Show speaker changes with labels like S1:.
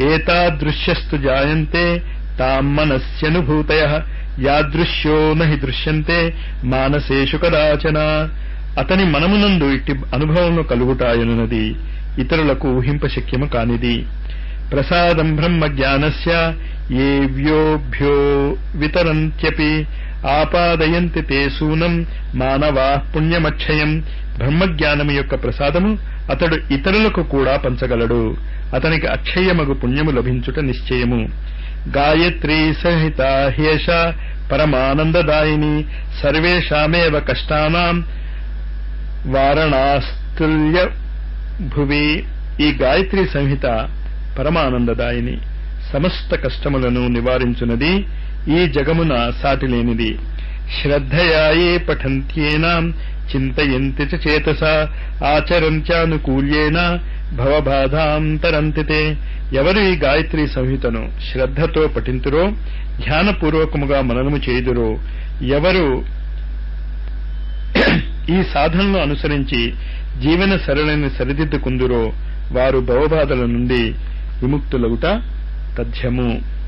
S1: ఏతాదృశ్యస్తు జాయంతే తాం మనస్యనుభూతయ యాదృశ్యో నహి దృశ్యంతే మానసేషు కదాచన. అతని మనమునందు ఇట్టి అనుభవము కలుగుటాయనున్నది ఇతరులకు ఊహింపశక్యము కానిది. ప్రసాదం బ్రహ్మ జ్ఞానస్య ఏ వ్యోభ్యో వితరంత్యపి ఆపాదయంతి తే సూనం మానవా పుణ్యమక్షయం. బ్రహ్మజ్ఞానము యొక్క ప్రసాదము అతడు ఇతరులకు కూడా పంచగలడు. అతనికి అక్షయమగు పుణ్యము లభించుట నిశ్చయము. గాయత్రీ సహిత హ్యేష పరమానందదాయిని సర్వేషామేవ కష్టానాం వారణాస్తుల్య భువి. ఈ గాయత్రి సంహిత పరమానందదాయిని. సమస్త కష్టములను నివారించునది. ఈ జగమున సాటిలేనిది. శ్రద్ధయాయే పఠంత్యేనా? చింతయంతి చ చేతస. ఆచరంత్యానుకూల్యేన భవబాధాంతరంతితే. ఎవరు ఈ గాయత్రి సంహితను శ్రద్ధతో పఠింతురో? ధ్యానపూర్వకముగా మననము చేయుదురో? ఎవరు ఈ సాధనను అనుసరించి జీవన సరళిని సరిదిద్దుకుందురో? వారు భవబాధల నుండి విముక్తులగుట తథ్యము.